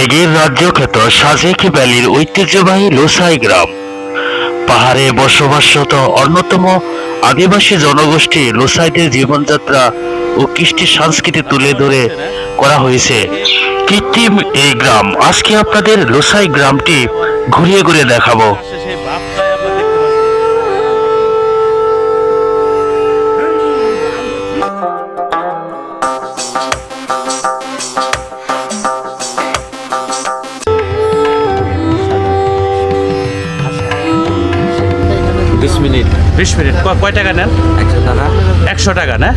মেঘের রাজ্য খ্যাত সাজেক ভ্যালির ঐতিহ্যবাহী লোসাই গ্রাম। পাহাড়ে বসবাসরত অন্যতম আদিবাসী জনগোষ্ঠী লোসাইদের জীবনযাত্রা ও কৃষ্টি সংস্কৃতি তুলে ধরে করা হয়েছে। কৃত্রিম এই গ্রাম। আজকে আপনাদের লোসাই গ্রামটি ঘুরিয়ে ঘুরিয়ে দেখাবো। বিশ মিনিট। কয় টাকা নেন? একশো টাকা, না?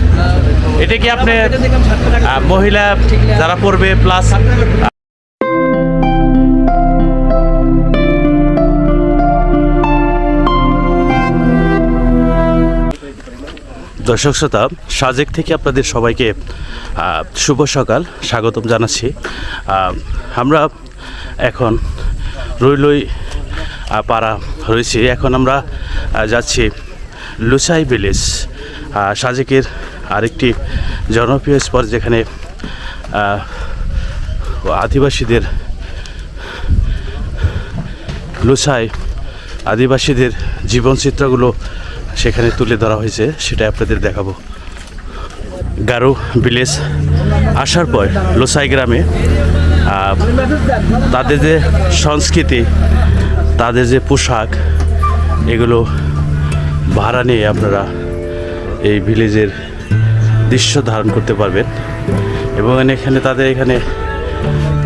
এটা কি আপনি মহিলা যারা পড়বে প্লাস দর্শক শ্রোতা, সাজেক থেকে আপনাদের সবাইকে শুভ সকাল। স্বাগতম জানাচ্ছি। আমরা এখন রইলই পাড়া রয়েছি। এখন আমরা যাচ্ছি লুসাই ভিলেজ সাজেকের আরেকটি জনপ্রিয় স্পট যেখানে আদিবাসীদের, লুসাই আদিবাসীদের জীবনচিত্রগুলো সেখানে তুলে ধরা হয়েছে সেটা আপনাদের দেখাবো। গারো ভিলেজ আসার পর লোসাই গ্রামে তাদের যে সংস্কৃতি, তাদের যে পোশাক, এগুলো ভাড়া নিয়ে আপনারা এই ভিলেজের দৃশ্য ধারণ করতে পারবেন। এবং এখানে তাদের এখানে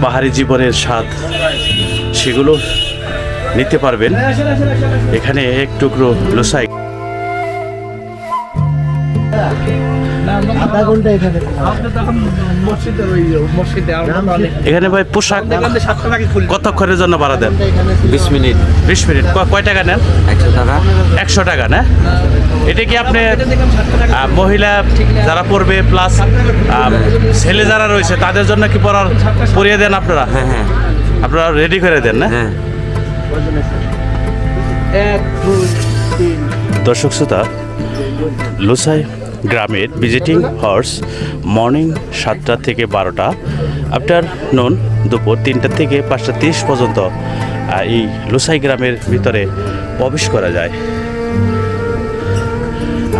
পাহাড়ি জীবনের স্বাদ সেগুলো নিতে পারবেন। এখানে এক টুকরো লোসাই আধা ঘণ্টা এখানে আপনি তখন মসজিদে ওই মসজিদে এখানে ভাই পোশাক কতক্ষণের জন্য ভাড়া দেন? বিশ মিনিট। বিশ মিনিট। কয় টাকা নেন? একশো টাকা। একশো টাকা না? এটা কি আপনি মহিলা যারা পড়বে প্লাস ছেলে যারা রয়েছে তাদের জন্য কি পড়ার পরিয়ে দেন আপনারা? হ্যাঁ হ্যাঁ। আপনারা রেডি করে দেন না? হ্যাঁ। এক দর্শক শ্রোতা লোসাই গ্রামের ভিজিটিং হর্স মর্নিং সাতটা থেকে বারোটা আফটার নুন দুপুর তিনটা থেকে পাঁচটা তিরিশ পর্যন্ত এই লোসাই গ্রামের ভিতরে প্রবেশ করা যায়।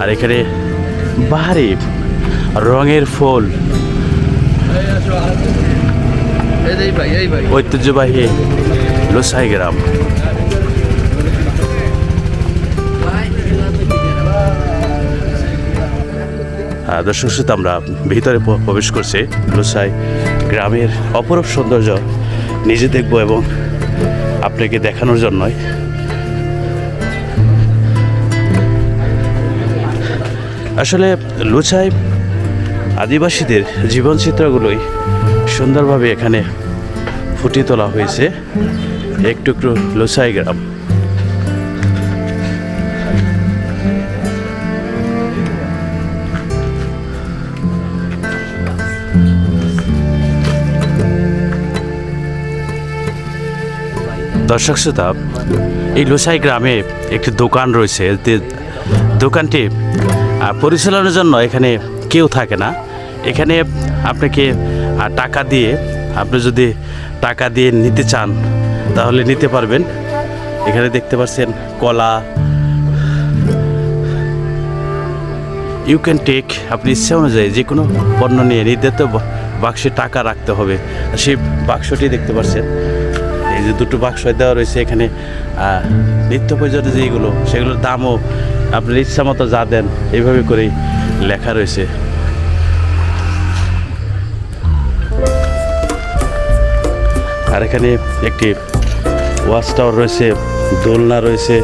আর এখানে বাহারি রঙের ফুল। ঐতিহ্যবাহী লোসাই গ্রাম। দর্শক শ্রোতা, আমরা ভিতরে প্রবেশ করছি। লোসাই গ্রামের অপরূপ সৌন্দর্য নিজে দেখব এবং আপনাকে দেখানোর জন্যই। আসলে লোচাই আদিবাসীদের জীবনচিত্রগুলোই সুন্দরভাবে এখানে ফুটিয়ে তোলা হয়েছে। এক টুকরো লোসাই গ্রাম। দর্শক শ্রোতা, এই লোসাই গ্রামে একটি দোকান রয়েছে। দোকানটি পরিচালনার জন্য এখানে কেউ থাকে না। এখানে আপনাকে টাকা দিয়ে, আপনি যদি টাকা দিয়ে নিতে চান, তাহলে নিতে পারবেন। এখানে দেখতে পাচ্ছেন কলা। ইউ ক্যান টেক আপনি ইচ্ছা অনুযায়ী যে কোনো পণ্য নিয়ে নির্ধারিত বাক্সে টাকা রাখতে হবে। সেই বাক্সটি দেখতে পাচ্ছেন। যে দুটো বাক্স দেওয়া রয়েছে এখানে নিত্য প্রয়োজনীয় যেগুলো সেগুলোর দামও আপনার ইচ্ছা মতো যা দেন, এইভাবে করেই লেখা রয়েছে। আর এখানে একটি ওয়াচ টাওয়ার রয়েছে, দোলনা রয়েছে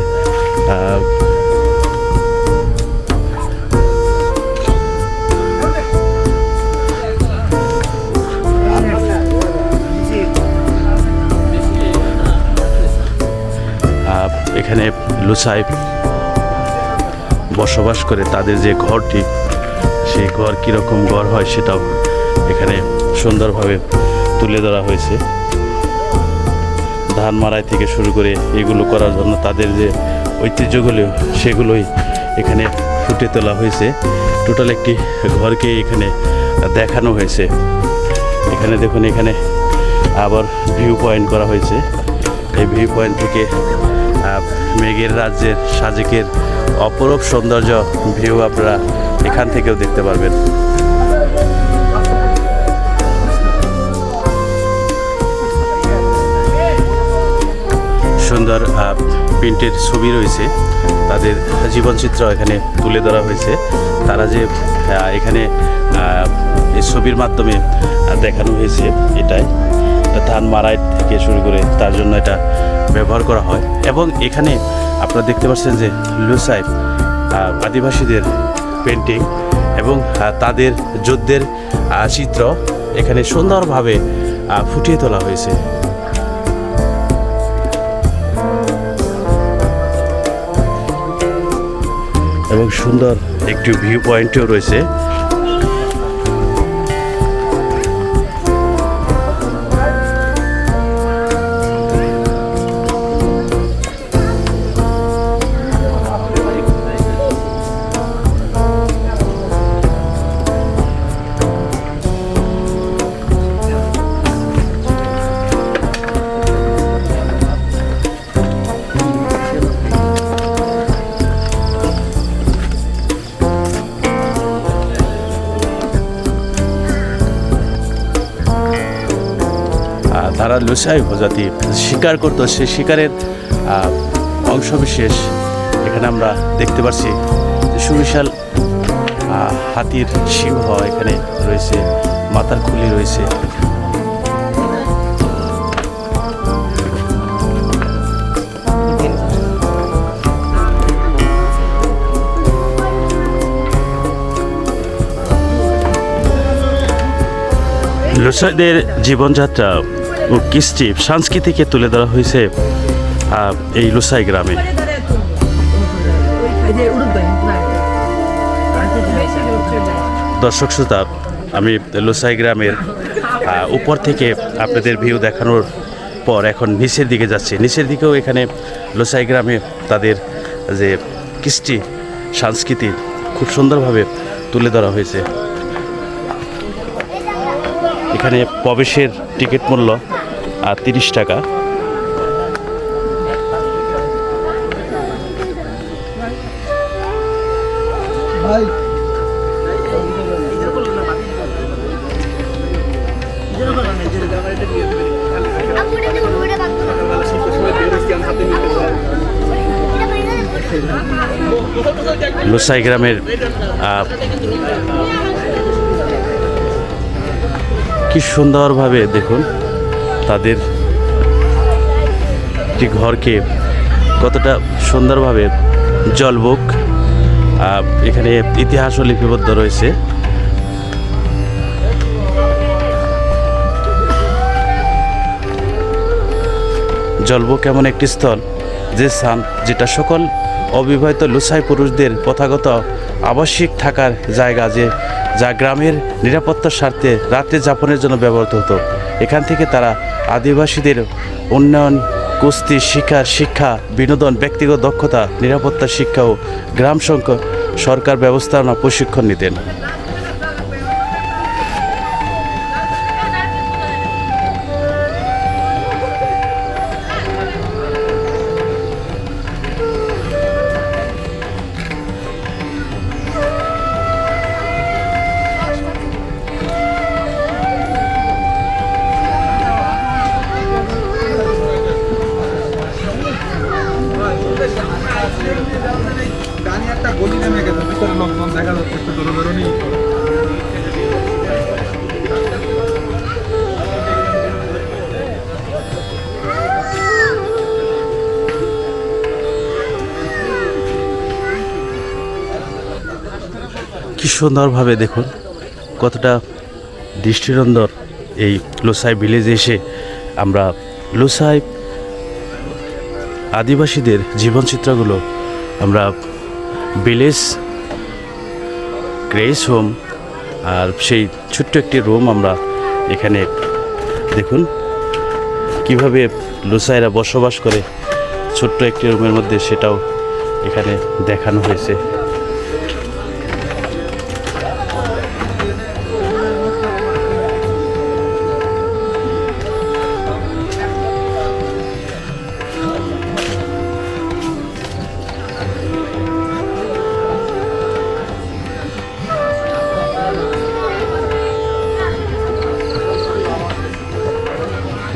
এখানে লুসাই বসবাস করে, তাদের যে ঘরটি, সেই ঘর কীরকম ঘর হয় সেটাও এখানে সুন্দরভাবে তুলে ধরা হয়েছে। ধান মারাই থেকে শুরু করে এগুলো করার জন্য তাদের যে ঐতিহ্যগুলো, সেগুলোই এখানে ফুটে তোলা হয়েছে। টোটাল একটি ঘরকে এখানে দেখানো হয়েছে। এখানে দেখুন, এখানে আবার ভিউ পয়েন্ট করা হয়েছে। এই ভিউ পয়েন্ট থেকে মেঘের রাজ্যের, সাজেকের অপরূপ সৌন্দর্য ভিউ আপনারা এখান থেকেও দেখতে পারবেন। সুন্দর প্রিন্টের ছবি রয়েছে। তাদের জীবনচিত্র এখানে তুলে ধরা হয়েছে। তারা যে এখানে এই ছবির মাধ্যমে দেখানো হয়েছে এটাই। ধান মারাই থেকে শুরু করে তার জন্য এটা ব্যবহার করা হয় এবং এখানে আপনারা দেখতে পাচ্ছেন যে লুসাই আহ, আদিবাসীদের পেন্টিং এবং তাদের যুদ্ধের চিত্র এখানে সুন্দরভাবে ফুটিয়ে তোলা হয়েছে। এবং সুন্দর একটি ভিউ পয়েন্টও রয়েছে। তারা প্রজাতি শিকার করতো সে শিকারের অংশবিশেষ এখানে আমরা দেখতে পাচ্ছি সুবিশাল হাতির সিংহ এখানে রয়েছে, মাথার খুলি রয়েছে। লোসাইদের জীবনযাত্রা ও কৃষ্টিপ সংস্কৃতিকে তুলে ধরা হয়েছে এই লুসাই গ্রামে। দর্শক শ্রোতা, আমি লুসাই গ্রামের উপর থেকে আপনাদের ভিউ দেখানোর পর এখন নিচের দিকে যাচ্ছি। নিচের দিকেও এখানে লোসাই গ্রামে তাদের যে কৃষ্টি সংস্কৃতি, খুব সুন্দরভাবে তুলে ধরা হয়েছে। এখানে প্রবেশের টিকিট মূল্য আর তিরিশ টাকা। লোসাই গ্রামের কি সুন্দরভাবে দেখুন। তাদের একটি ঘরকে কতটা সুন্দরভাবে জলবুক এখানে ইতিহাসও লিপিবদ্ধ রয়েছে। জলবুক এমন একটি স্থল? যে স্থান যেটা সকল অবিবাহিত লুসাই পুরুষদের প্রথাগত আবাসিক থাকার জায়গা, যে যা গ্রামের নিরাপত্তার স্বার্থে রাত্রি যাপনের জন্য ব্যবহৃত হতো। এখান থেকে তারা আদিবাসীদের উন্নয়ন, কুস্তি, শিকার, শিক্ষা, বিনোদন, ব্যক্তিগত দক্ষতা, নিরাপত্তা, শিক্ষা ও গ্রাম সরকার ব্যবস্থাপনা প্রশিক্ষণ নিতেন। কি সুন্দরভাবে দেখুন, কতটা দৃষ্টিনন্দন এই লোসাই ভিলেজে এসে আমরা লোসাই আদিবাসীদের জীবনচিত্রগুলো আমরা ভিলেজ গ্রেস হোম আর সেই ছোট্ট একটি রুম আমরা এখানে দেখুন, কীভাবে লোসাইরা বসবাস করে ছোট্ট একটি রুমের মধ্যে সেটাও এখানে দেখানো হয়েছে।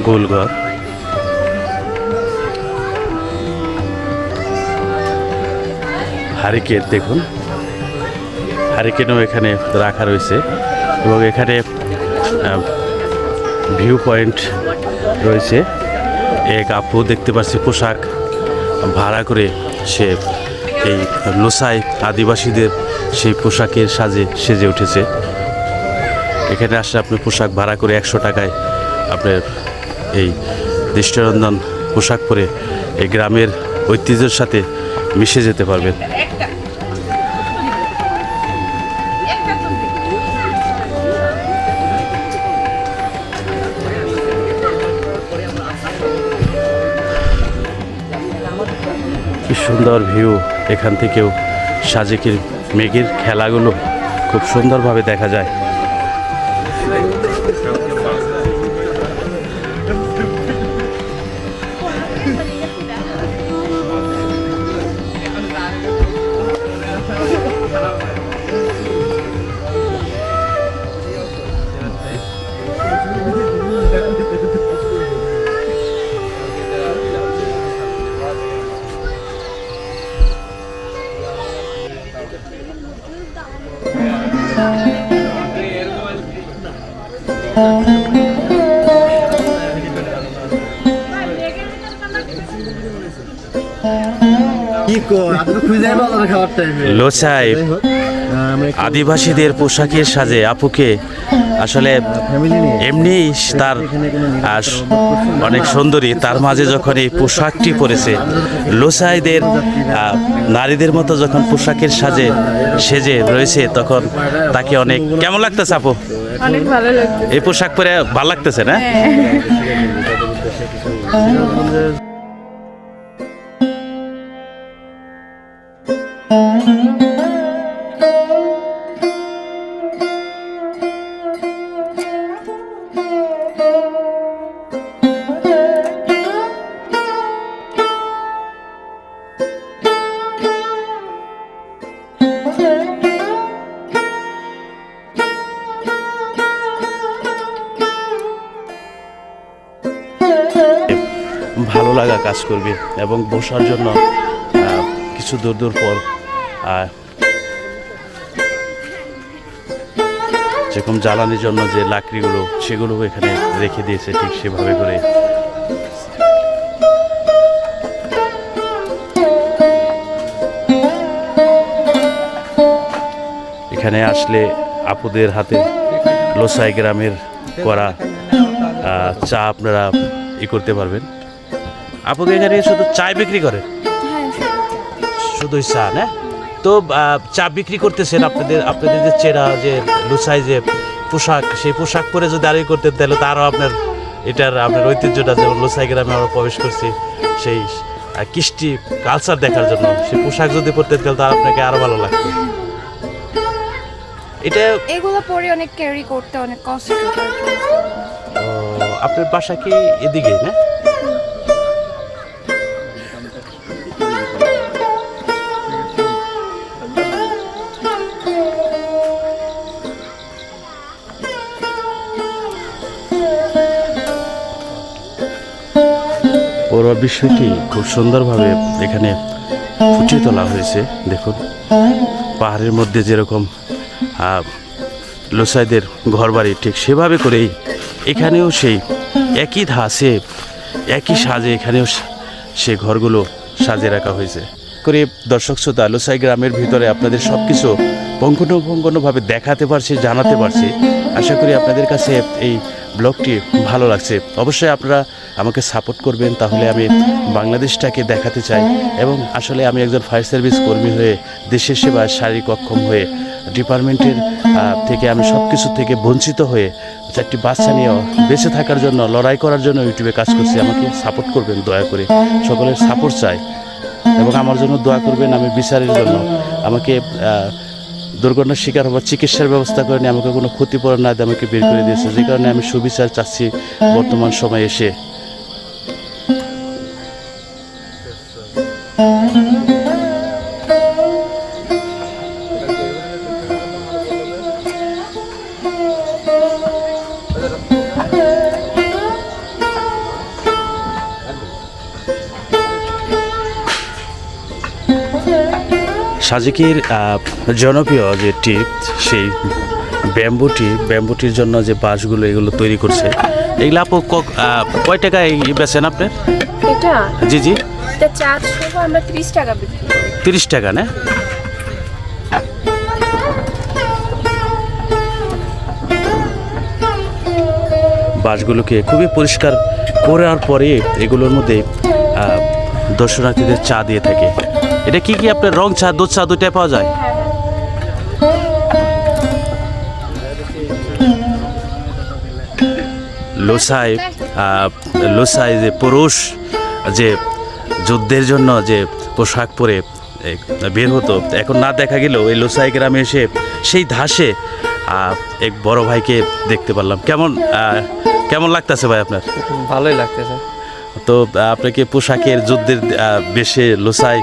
গোলঘর। হারিকেন, দেখুন। হারিকেনও এখানে রাখা রয়েছে এবং এখানে ভিউ পয়েন্ট রয়েছে। এক আপু দেখতে পাচ্ছি পোশাক ভাড়া করে সে এই লোসাই আদিবাসীদের সেই পোশাকের সাজে সেজে উঠেছে। এখানে আসলে আপনি পোশাক ভাড়া করে একশো টাকায় আপনার এই দৃষ্টিনন্দন পোশাক পরে এই গ্রামের ঐতিহ্যের সাথে মিশে যেতে পারবেন। কি সুন্দর ভিউ এখান থেকেও সাজেকের মেঘের খেলাগুলো খুব সুন্দরভাবে দেখা যায়। লোসাই আদিবাসীদের পোশাকের সাজে আপুকে আসলে এমনি তার অনেক সুন্দরী তার মাঝে যখন এই পোশাকটি পরেছে লোসাইদের নারীদের মতো যখন পোশাকের সাজে সেজে রয়েছে তখন তাকে অনেক কেমন লাগতেছে আপু? অনেক ভালো লাগছে। এই পোশাক পরে ভালো লাগতেছে না? এবং বসার জন্য কিছু দূর দূর পর যেরকম জ্বালানির জন্য যে লাকড়িগুলো, সেগুলো এখানে রেখে দিয়েছে ঠিক সেভাবে করে। এখানে আসলে আপুদের হাতে লোসাই গ্রামের করা চা আপনারা ই করতে পারবেন। আপুকে এখানে শুধু চা বিক্রি করে? হ্যাঁ শুধুই চা না? তো চা বিক্রি করতেছেন আপনাদের আপনাদের যে চেরা যে লুসাই যে পোশাক সেই পোশাক পরে যদি আরই করতেন তাহলে তো আরও আপনার এটার আপনার ঐতিহ্যটা যেমন লুসাই গ্রামে আমরা প্রবেশ করছি সেই কৃষ্টি কালচার দেখার জন্য সেই পোশাক যদি পরতেন তাহলে তো আপনাকে আরও ভালো লাগতো। এটা এগুলো পরে অনেক ক্যারি করতে অনেক কষ্ট তার আপনার বাসা কি এদিকে না? বিষয়টি খুব সুন্দরভাবে এখানে ফুটিয়ে তোলা হয়েছে, দেখুন। পাহাড়ের মধ্যে যেরকম লোসাইদের ঘরবাড়ি ঠিক সেভাবে করেই এখানেও সেই একই ধাঁচে, একই সাজে এখানেও সে- সে ঘরগুলো সাজিয়ে রাখা হয়েছে। করে দর্শক শ্রোতা, লোসাই গ্রামের ভিতরে আপনাদের সব কিছু পঙ্কনভঙ্কনভাবে দেখাতে পারছি, জানাতে পারছি। আশা করি আপনাদের কাছে এই ব্লগটি ভালো লাগছে। অবশ্যই আপনারা আমাকে সাপোর্ট করবেন, তাহলে আমি বাংলাদেশটাকে দেখাতে চাই। এবং আসলে আমি একজন ফায়ার সার্ভিস কর্মী হয়ে দেশের সেবায় শারীরিক অক্ষম হয়ে ডিপার্টমেন্টের থেকে আমি সব কিছু থেকে বঞ্চিত হয়ে চারটি বাচ্চা নিয়ে বেঁচে থাকার জন্য, লড়াই করার জন্য ইউটিউবে কাজ করছি। আমাকে সাপোর্ট করবেন, দয়া করে। সকলের সাপোর্ট চাই। এবং আমার জন্য দোয়া করবেন, আমি বিচারের জন্য। আমাকে দুর্ঘটনার শিকার হবার চিকিৎসার ব্যবস্থা করেনি আমাকে কোনো ক্ষতিপূরণ না দিয়ে আমাকে বের করে দিয়েছে। যে কারণে আমি সুবিচার চাচ্ছি বর্তমান সময়ে এসে। সাজিকের জনপ্রিয় যে টিপ সেই ব্যাম্বুটি ব্যাম্বুটির জন্য যে বাঁশগুলো এগুলো তৈরি করছে এগুলো আপু কয় টাকায় বেছেন আপনি এটা? জি জি। আমরা ত্রিশ টাকা তিরিশ টাকা না? বাসগুলোকে খুবই পরিষ্কার করার পরে এগুলোর মধ্যে দর্শনার্থীদের চা দিয়ে থাকে। এটা কি কি আপনার রং চা দুধ চা দুইটাই পাওয়া যায়? লোসাই লোসাই যে পুরুষ যে যুদ্ধের জন্য যে পোশাক পরে বের হতো এখন না দেখা গেলেও এই লোসাই গ্রামে এসে সেই ধাসে এক বড় ভাইকে দেখতে পারলাম। কেমন কেমন লাগতেছে ভাই আপনার? ভালোই লাগতেছে। তো আপনাকে পোশাকের যুদ্ধের বেশে লোসাই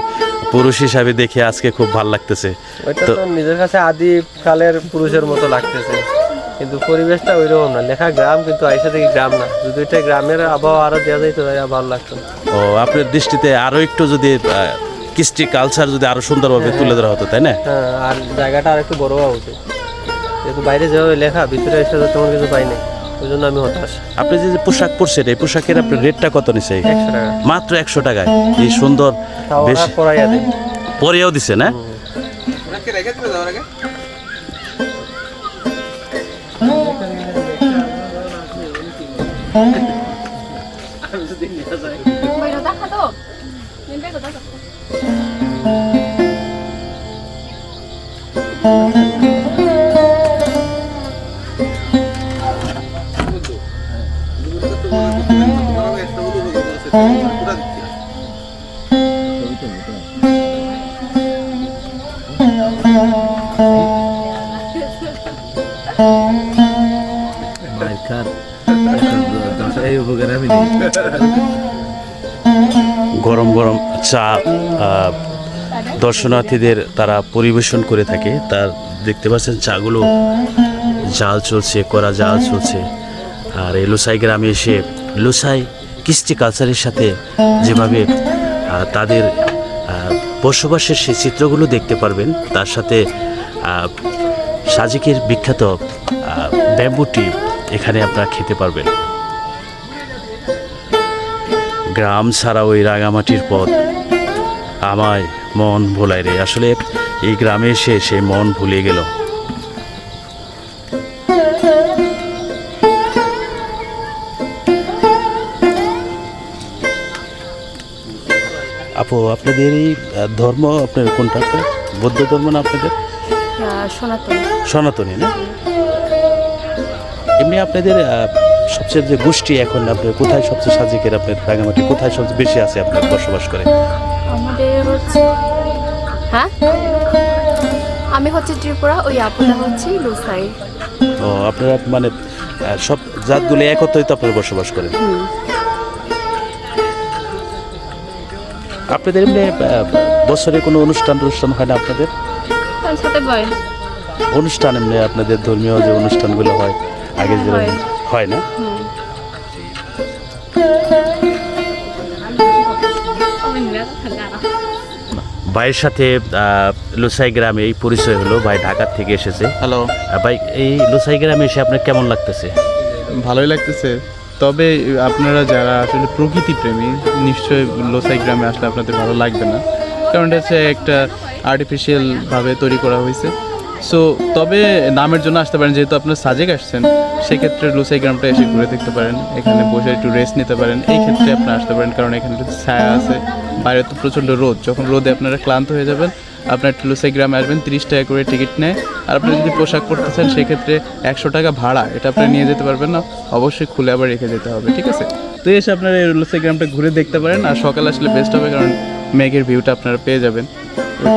পুরুষ হিসাবে দেখে আজকে খুব ভালো লাগতেছে। ওইটা তো- তো নিজের কাছে আদি কালের পুরুষের মতো লাগতেছে। কিন্তু পরিবেশটা ওইরকম না। লেখা গ্রাম কিন্তু আইসা থেকে গ্রাম না। যদি এটা গ্রামের আবহাওয়া আরও দেওয়া যাইতো তাহলে ভালো লাগতো ও আপনার দৃষ্টিতে আরও একটু যদি কৃষ্টি কালচার যদি আরও সুন্দরভাবে তুলে ধরা হতো তাই না? হ্যাঁ আর জায়গাটা আর একটু বড় হওয়া উচিত। যেহেতু বাইরে যেভাবে লেখা ভিতরে এসে তো তেমন কিছু পাই নাই। ওই জন্য আমি হতাশ। আপনি যে পোশাক পরছেন এই পোশাকের আপনার রেটটা কত নিছে? একশো টাকা। মাত্র একশো টাকায়। এই সুন্দর বেশ দেয়। পরেও দিছে না? ওনাকে রেখে গরম গরম চা দর্শনার্থীদের তারা পরিবেশন করে থাকে। তার দেখতে পাচ্ছেন চাগুলো জাল চলছে করা জাল চলছে। আর এই লুসাই গ্রামে এসে, লুসাই কৃষ্টি কালচারের সাথে যেভাবে তাদের বসবাসের সেই চিত্রগুলো দেখতে পারবেন তার সাথে সাজিকের বিখ্যাত আহ, ব্যাম্বু এখানে আপনারা খেতে পারবেন। গ্রাম ছাড়া ওই রাঙামাটির পথ আমায় মন ভোলায় রে। আসলে এই গ্রামে এসে সেই মন ভুলে গেল। আপু আপনাদের এই ধর্ম আপনার কোনটা? আপনার বৌদ্ধ ধর্ম না আপনাদের? সনাতন। সনাতনী না? এমনি আপনাদের সবচেয়ে যে গোষ্ঠী এখন আপনার কোথায় সবচেয়ে সাজিকের আপনার রাঙামাটি কোথায় সবচেয়ে বেশি আছে আপনার বসবাস করে? আমাদের হচ্ছে হ্যাঁ? আমি হচ্ছে ত্রিপুরা ওই আপুটা হচ্ছে লুসাই। ও আপনারা মানে সব জাতগুলো একত্রিত আপনারা বসবাস করেন? আপনাদের এমনি বছরে কোনো অনুষ্ঠান অনুষ্ঠান হয় না আপনাদের? অনুষ্ঠান এমনি আপনাদের ধর্মীয় যে অনুষ্ঠানগুলো হয় আগে যে হয়। না? ভাইয়ের সাথে আহ, লুসাই গ্রামে এই পরিচয় হলো ভাই ঢাকার থেকে এসেছে। হ্যালো। ভাই এই লুসাই গ্রামে এসে আপনার কেমন লাগতেছে? ভালোই লাগতেছে। তবে আপনারা যারা আসলে প্রকৃতি প্রেমী নিশ্চয়ই লোসাই গ্রামে আসলে আপনাদের ভালো লাগবে না। কারণ এটা হচ্ছে একটা আর্টিফিশিয়ালভাবে তৈরি করা হয়েছে। সো তবে নামের জন্য আসতে পারেন, যেহেতু আপনার সাজেক আসছেন, সেক্ষেত্রে লুসাই গ্রামটা এসে ঘুরে দেখতে পারেন, এখানে বসে একটু রেস্ট নিতে পারেন। এই ক্ষেত্রে আপনারা আসতে পারেন, কারণ এখানে ছায়া আছে, বাইরে তো প্রচণ্ড রোদ। যখন রোদে আপনারা ক্লান্ত হয়ে যাবেন আপনার টুলুসাই গ্রামে আসবেন, তিরিশ টাকা করে টিকিট নেয়। আর আপনি যদি পোশাক পরতে চান সেক্ষেত্রে একশো টাকা ভাড়া। এটা আপনি নিয়ে যেতে পারবেন না, অবশ্যই খুলে আবার রেখে যেতে হবে, ঠিক আছে? তো এসে আপনারা এই টুলুসাই গ্রামটা ঘুরে দেখতে পারেন, আর সকাল আসলে বেস্ট হবে, কারণ মেঘের ভিউটা আপনারা পেয়ে যাবেন।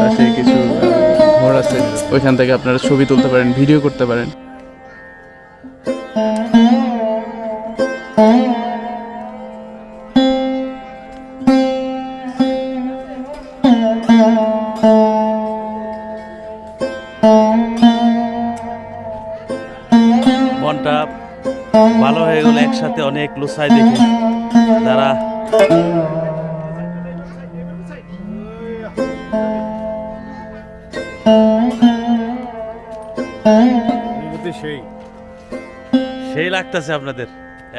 পাশে কিছু ঘর আছে, ওইখান থেকে আপনারা ছবি তুলতে পারেন ভিডিও করতে পারেন। গুছাই দেখি। যারা সেই। সেই লাগতেছে আপনাদের।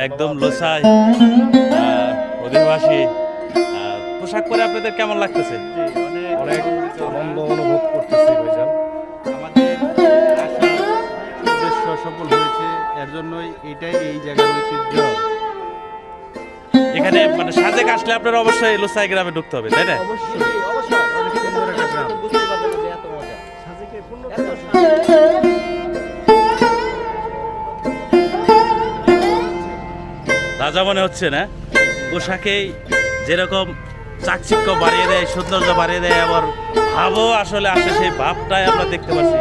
একদম লোসাই। অধিবাসী। পোশাক পরে আপনাদের কেমন লাগতেছে? মানে অনেক আনন্দ অনুভব করতেছি ভাইজান। আমাদের সফল হয়েছে। এর জন্যই এটাই এই জায়গার ঐতিহ্য। এখানে মানে সাজেক আসলে আপনারা অবশ্যই লোসাই গ্রামে ঢুকতে হবে তাই না? রাজা মনে হচ্ছে না? পোশাকেই যেরকম চাকচিক্য বাড়িয়ে দেয় সৌন্দর্য বাড়িয়ে দেয় আবার ভাবও আসলে আসে সেই ভাবটাই আমরা দেখতে পাচ্ছি।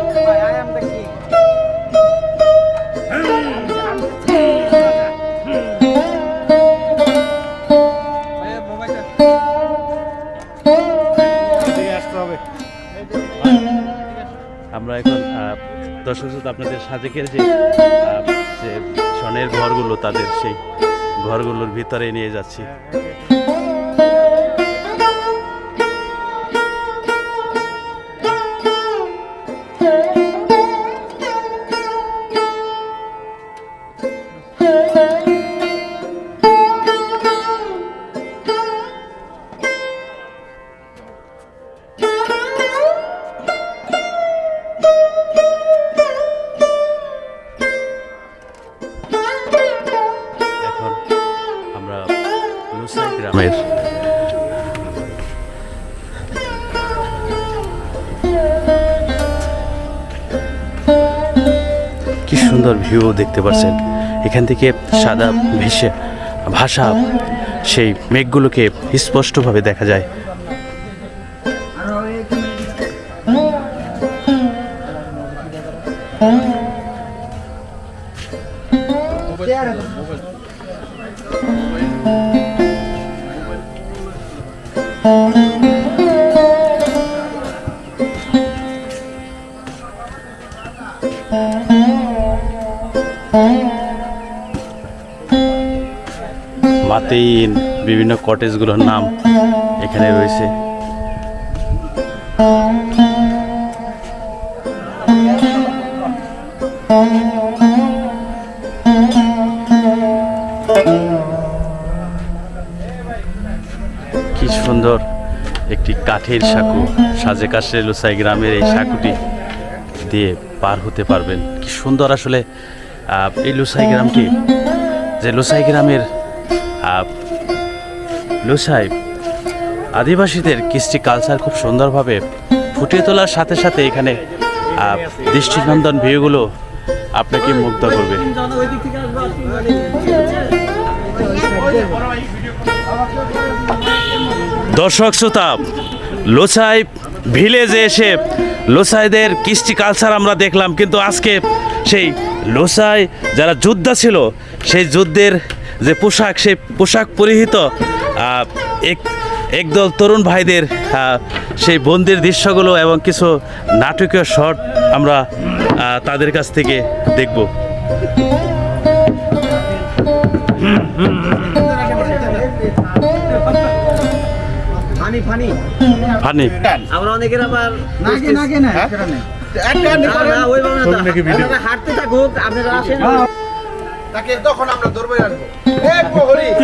আমরা এখন দর্শক শ্রোতা, আপনাদের সাজেকের যে যে ঘরগুলো, তাদের সেই ঘরগুলোর ভিতরে নিয়ে যাচ্ছি। ভিউ দেখতে পাচ্ছেন এখান থেকে সাদা ভেসে ভাষা সেই মেঘগুলোকে স্পষ্টভাবে দেখা যায়। মাতেইন বিভিন্ন কটেজগুলোর নাম এখানে রয়েছে। কি সুন্দর একটি কাঠের সাঁকু। সাজে কাশে লোসাই গ্রামের এই সাঁকুটি দিয়ে পার হতে পারবেন। কি সুন্দর আসলে এই লোসাই গ্রামটি। যে লোসাই গ্রামের লোসাই আদিবাসীদের কৃষ্টি কালচার খুব সুন্দরভাবে ফুটিয়ে তোলার সাথে সাথে এখানে দৃষ্টিনন্দন ভিউগুলো আপনাকে মুগ্ধ করবে। দর্শক শ্রোতা লোসাই ভিলেজে এসে লোসাইদের কৃষ্টি কালচার আমরা দেখলাম, কিন্তু আজকে সেই লোসাই যারা যোদ্ধা ছিল, সেই যুদ্ধের যে পোশাক সেই পোশাক পরিহিত এক একদল তরুণ ভাইদের সেই বন্দির দৃশ্যগুলো এবং কিছু নাটকীয় শট আমরা তাদের কাছ থেকে দেখব। ফানি আমরা অনেকের আবার নাগে নাগে না আপনারা হাঁটতে থাকুক আপনারা আসেন। তাকে তখন আমরা ধরবে রাখব এ প্রহরী!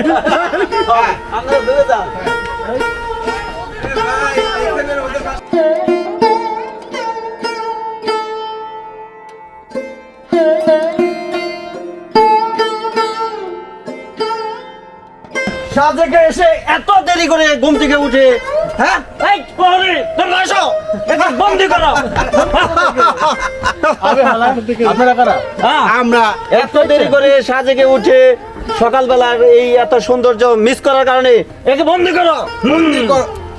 সাজেকে এসে এত দেরি করে ঘুম থেকে উঠে হ্যাঁ? এই প্রহরী তোমরা এসো। একে বন্দি করো। আপনারা কারা? হ্যাঁ। আমরা এত দেরি করে সাজেকে উঠে সকালবেলার এই এত সৌন্দর্য মিস করার কারণে একে বন্দি করো। বন্দি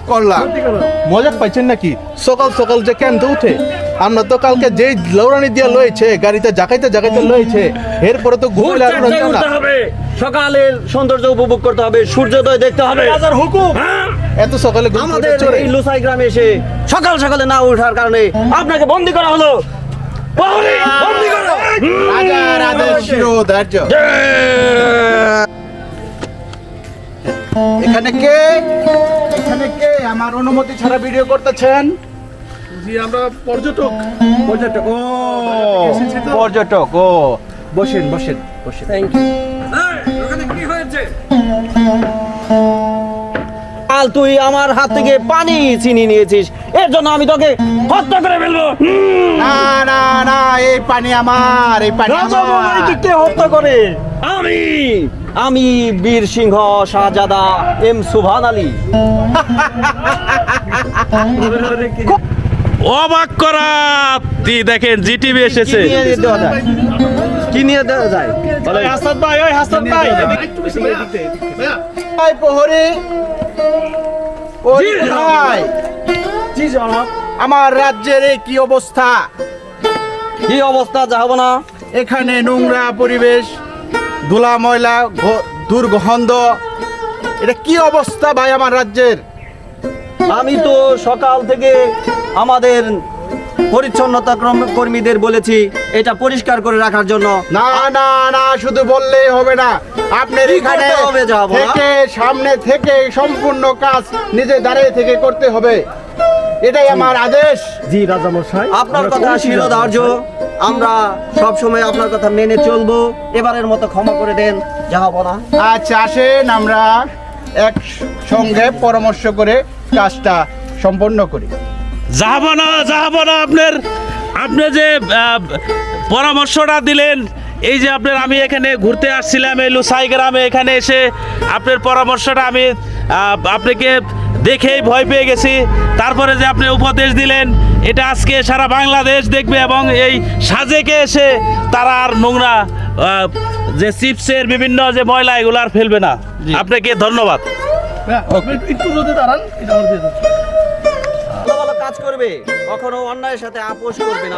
করলাম। মজা পাইছেন নাকি? সকাল সকাল যে কেন উঠে আমরা তো কালকে যেই লৌরানি দিয়ে লয়েছে গাড়িতে জাকাইতে জাকাইতে লয়েছে এরপরে তো ভোর ঘুরে চারটায় উঠতে হবে। সকালের সৌন্দর্য উপভোগ করতে হবে সূর্যোদয় দেখতে হবে। রাজার হুকুম। হ্যাঁ? এত সকালে ঘুম আমাদের এই লুসাই গ্রামে এসে সকাল সকালে না ওঠার কারণে আপনাকে বন্দি করা হলো। বন্দি করো। রাজার আদেশ শিরোধার্য এখানে কে? এখানে কে? আমার অনুমতি ছাড়া ভিডিও করতেছেন? জি আমরা পর্যটক। পর্যটক ও পর্যটক ও। বসেন বসেন বসেন। থ্যাংক ইউ ওখানে কি হয়েছে? কাল তুই আমার হাত থেকে পানি চিনি নিয়েছিস। এর জন্য আমি তোকে হত্যা করে ফেলব। না না না এই পানি আমার এই পানি আমার। কে হত্যা করে? আমি। আমি বীর সিংহ শাহজাদা এম সুভান আলী। অবাক করা দেখেন জিটিভি এসেছে। কি নিয়ে দেওয়া যায়? কি নিয়ে দেওয়া যায়? হাসান ভাই ওই হাসান ভাই। ভাই প্রহরী। ওই ভাই। আমার রাজ্যের এই কি অবস্থা? কি অবস্থা যাব না এখানে নোংরা পরিবেশ ধুলা ময়লা দুর্গন্ধ। এটা কি অবস্থা ভাই আমার রাজ্যের? আমি তো সকাল থেকে আমাদের পরিচ্ছন্নতা কর্মীদের বলেছি এটা পরিষ্কার করে রাখার জন্য। না না না শুধু বললেই হবে না। আপনার এখানে হবে যাব না? থেকে সামনে থেকে সম্পূর্ণ কাজ নিজে দাঁড়িয়ে থেকে করতে হবে। এটাই আমার আদেশ। জি রাজা মশাই আপনার কথা শিরোধার্য। আমরা সব সময় আপনার কথা মেনে চলবো। এবারের মতো ক্ষমা করে দেন যাব না। আচ্ছা আসেন আমরা এক সঙ্গে পরামর্শ করে কাজটা সম্পন্ন করি। যাব না যাব না আপনার আপনি যে পরামর্শটা দিলেন এই যে আপনার আমি এখানে ঘুরতে আসছিলাম এই লুসাই গ্রামে এখানে এসে আপনার পরামর্শটা আমি আপনাকে দেখেই ভয় পেয়ে গেছি। তারপরে যে আপনি উপদেশ দিলেন এটা আজকে সারা বাংলাদেশ দেখবে এবং এই সাজেকে এসে তারা আর নোংরা যে চিপসের বিভিন্ন যে ময়লা এগুলো আর ফেলবে না। আপনাকে ধন্যবাদ। একটু রোদে দাঁড়ান এটা আমার দিয়ে ভালো ভালো কাজ করবে। কখনো অন্যায়ের সাথে আপোষ করবে না।